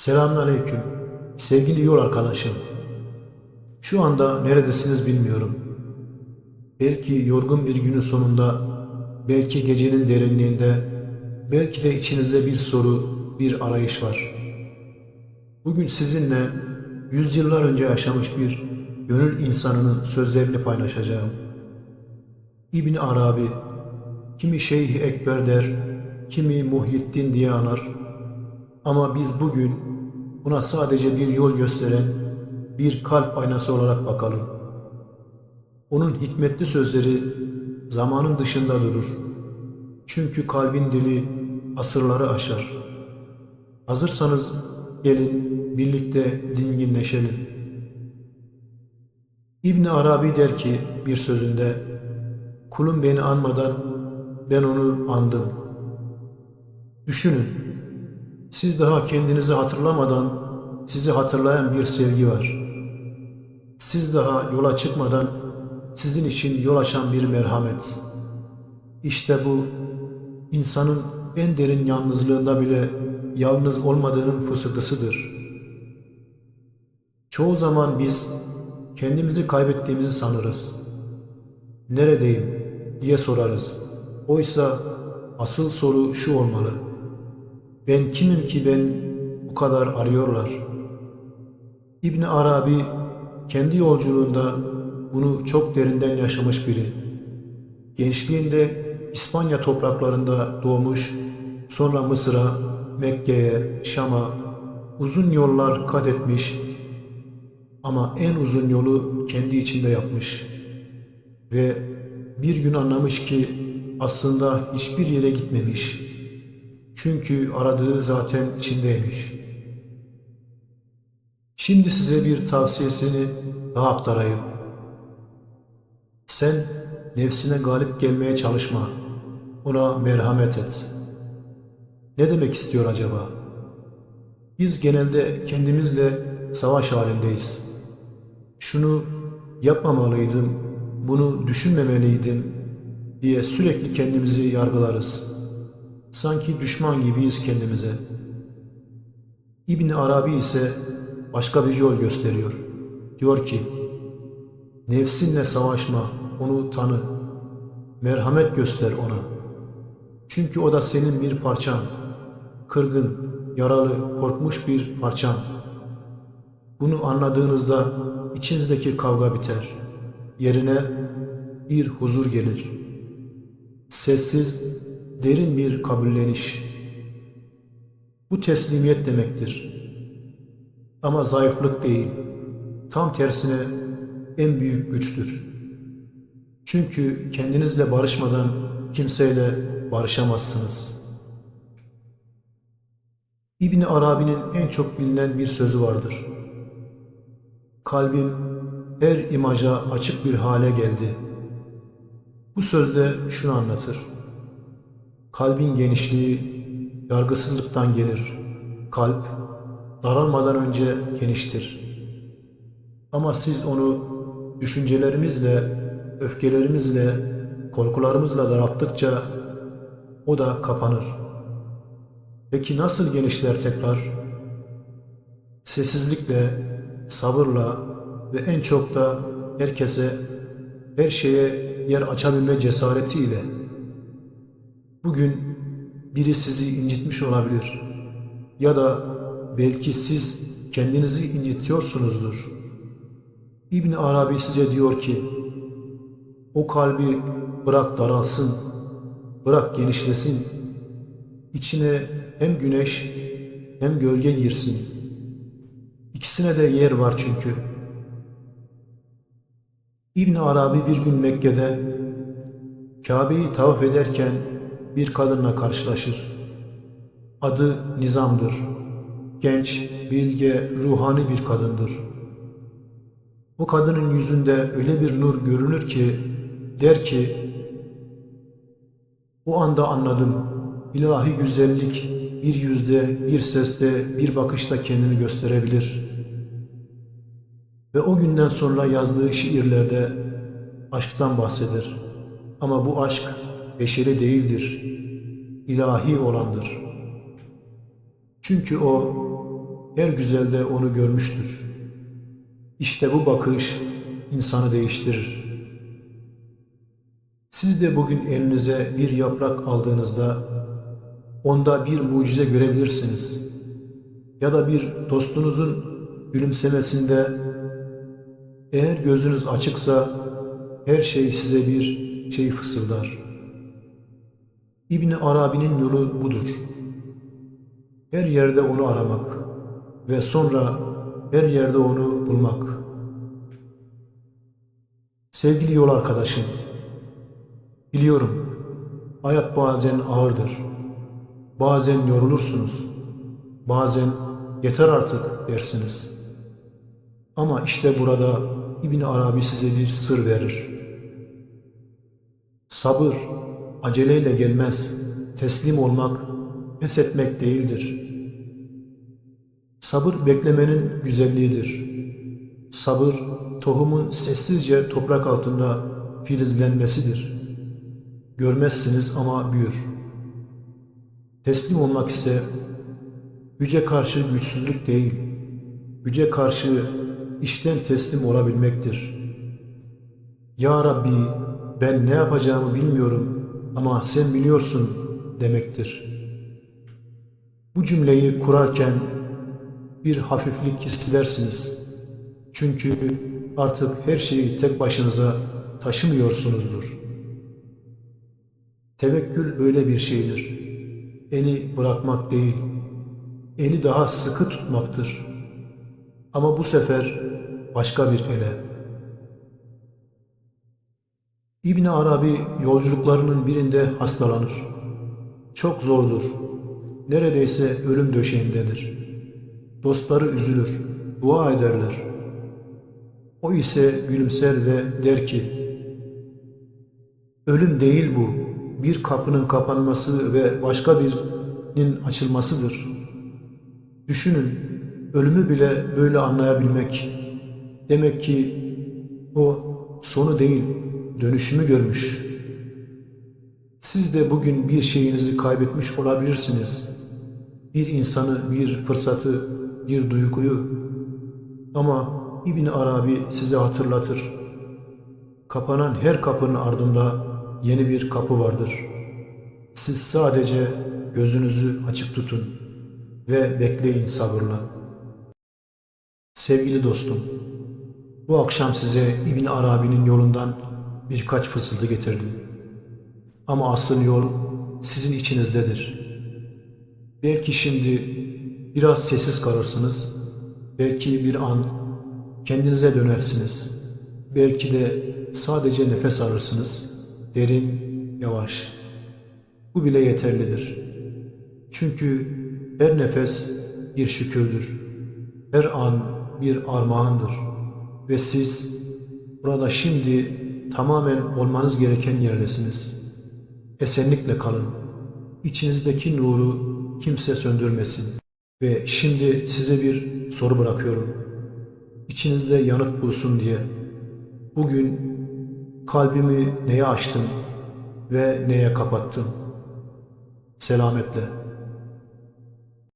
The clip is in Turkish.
Selamünaleyküm. Sevgili yol arkadaşım. Şu anda neredesiniz bilmiyorum. Belki yorgun bir günün sonunda, belki gecenin derinliğinde, belki de içinizde bir soru, bir arayış var. Bugün sizinle yüzyıllar önce yaşamış bir gönül insanının sözlerini paylaşacağım. İbn Arabi, kimi Şeyh Ekber der, kimi Muhyiddin diye anar. Ama biz bugün buna sadece bir yol gösteren bir kalp aynası olarak bakalım. Onun hikmetli sözleri zamanın dışında durur. Çünkü kalbin dili asırları aşar. Hazırsanız gelin birlikte dinginleşelim. İbn Arabi der ki bir sözünde kulum beni anmadan ben onu andım. Düşünün siz daha kendinizi hatırlamadan sizi hatırlayan bir sevgi var. Siz daha yola çıkmadan sizin için yol açan bir merhamet. İşte bu insanın en derin yalnızlığında bile yalnız olmadığının fısıltısıdır. Çoğu zaman biz kendimizi kaybettiğimizi sanırız. Neredeyim diye sorarız. Oysa asıl soru şu olmalı. Ben kimim ki ben bu kadar arıyorlar? İbni Arabi kendi yolculuğunda bunu çok derinden yaşamış biri. Gençliğinde İspanya topraklarında doğmuş, sonra Mısır'a, Mekke'ye, Şam'a uzun yollar kat etmiş ama en uzun yolu kendi içinde yapmış. Ve bir gün anlamış ki aslında hiçbir yere gitmemiş. Çünkü aradığı zaten içindeymiş. Şimdi size bir tavsiyesini daha aktarayım. Sen nefsine galip gelmeye çalışma. Ona merhamet et. Ne demek istiyor acaba? Biz genelde kendimizle savaş halindeyiz. Şunu yapmamalıydım, bunu düşünmemeliydim diye sürekli kendimizi yargılarız. Sanki düşman gibiyiz kendimize. İbn Arabi ise başka bir yol gösteriyor. Diyor ki, nefsinle savaşma, onu tanı. Merhamet göster ona. Çünkü o da senin bir parçan. Kırgın, yaralı, korkmuş bir parçan. Bunu anladığınızda içinizdeki kavga biter. Yerine bir huzur gelir. Sessiz, derin bir kabulleniş. Bu teslimiyet demektir. Ama zayıflık değil, tam tersine en büyük güçtür. Çünkü kendinizle barışmadan kimseyle barışamazsınız. İbni Arabi'nin en çok bilinen bir sözü vardır. Kalbim her imaja açık bir hale geldi. Bu sözde şunu anlatır. Kalbin genişliği yargısızlıktan gelir. Kalp daralmadan önce geniştir. Ama siz onu düşüncelerimizle, öfkelerimizle, korkularımızla daralttıkça o da kapanır. Peki nasıl genişler tekrar? Sessizlikle, sabırla ve en çok da herkese, her şeye yer açabilme cesaretiyle. Bugün biri sizi incitmiş olabilir ya da belki siz kendinizi incitiyorsunuzdur. İbn Arabi size diyor ki, o kalbi bırak daralsın, bırak genişlesin, içine hem güneş hem gölge girsin. İkisine de yer var çünkü. İbn Arabi bir gün Mekke'de Kabe'yi tavaf ederken bir kadınla karşılaşır. Adı Nizam'dır. Genç, bilge, ruhani bir kadındır. O kadının yüzünde öyle bir nur görünür ki der ki o anda anladım. İlahi güzellik bir yüzde, bir seste, bir bakışta kendini gösterebilir. Ve o günden sonra yazdığı şiirlerde aşktan bahseder. Ama bu aşk beşeri değildir, ilahi olandır. Çünkü o her güzelde onu görmüştür. İşte bu bakış insanı değiştirir. Siz de bugün elinize bir yaprak aldığınızda onda bir mucize görebilirsiniz. Ya da bir dostunuzun gülümsemesinde eğer gözünüz açıksa her şey size bir şey fısıldar. İbni Arabi'nin yolu budur. Her yerde onu aramak ve sonra her yerde onu bulmak. Sevgili yol arkadaşım, biliyorum hayat bazen ağırdır. Bazen yorulursunuz. Bazen yeter artık dersiniz. Ama işte burada İbni Arabi size bir sır verir. Sabır aceleyle gelmez. Teslim olmak pes etmek değildir. Sabır beklemenin güzelliğidir. Sabır tohumun sessizce toprak altında filizlenmesidir. Görmezsiniz ama büyür. Teslim olmak ise güce karşı güçsüzlük değil, güce karşı işten teslim olabilmektir. Ya Rabbi ben ne yapacağımı bilmiyorum ama sen biliyorsun demektir. Bu cümleyi kurarken bir hafiflik hissedersiniz. Çünkü artık her şeyi tek başınıza taşımıyorsunuzdur. Tevekkül böyle bir şeydir. Eli bırakmak değil, eli daha sıkı tutmaktır. Ama bu sefer başka bir ele. İbn Arabi yolculuklarının birinde hastalanır. Çok zordur. Neredeyse ölüm döşeğindedir. Dostları üzülür, dua ederler. O ise gülümser ve der ki, Ölüm değil bu, bir kapının kapanması ve başka birinin açılmasıdır. Düşünün, ölümü bile böyle anlayabilmek. Demek ki o sonu değil, dönüşümü görmüş. Siz de bugün bir şeyinizi kaybetmiş olabilirsiniz. Bir insanı, bir fırsatı, bir duyguyu. Ama İbn Arabi size hatırlatır. Kapanan her kapının ardında yeni bir kapı vardır. Siz sadece gözünüzü açık tutun ve bekleyin sabırla. Sevgili dostum, bu akşam size İbn Arabi'nin yolundan birkaç fısıltı getirdim. Ama asıl yol sizin içinizdedir. Belki şimdi biraz sessiz kalırsınız. Belki bir an kendinize dönersiniz. Belki de sadece nefes alırsınız. Derin, yavaş. Bu bile yeterlidir. Çünkü her nefes bir şükürdür. Her an bir armağandır. Ve siz burada şimdi tamamen olmanız gereken yerdesiniz. Esenlikle kalın. İçinizdeki nuru kimse söndürmesin. Ve şimdi size bir soru bırakıyorum. İçinizde yanıt bulsun diye. Bugün kalbimi neye açtım ve neye kapattım? Selametle.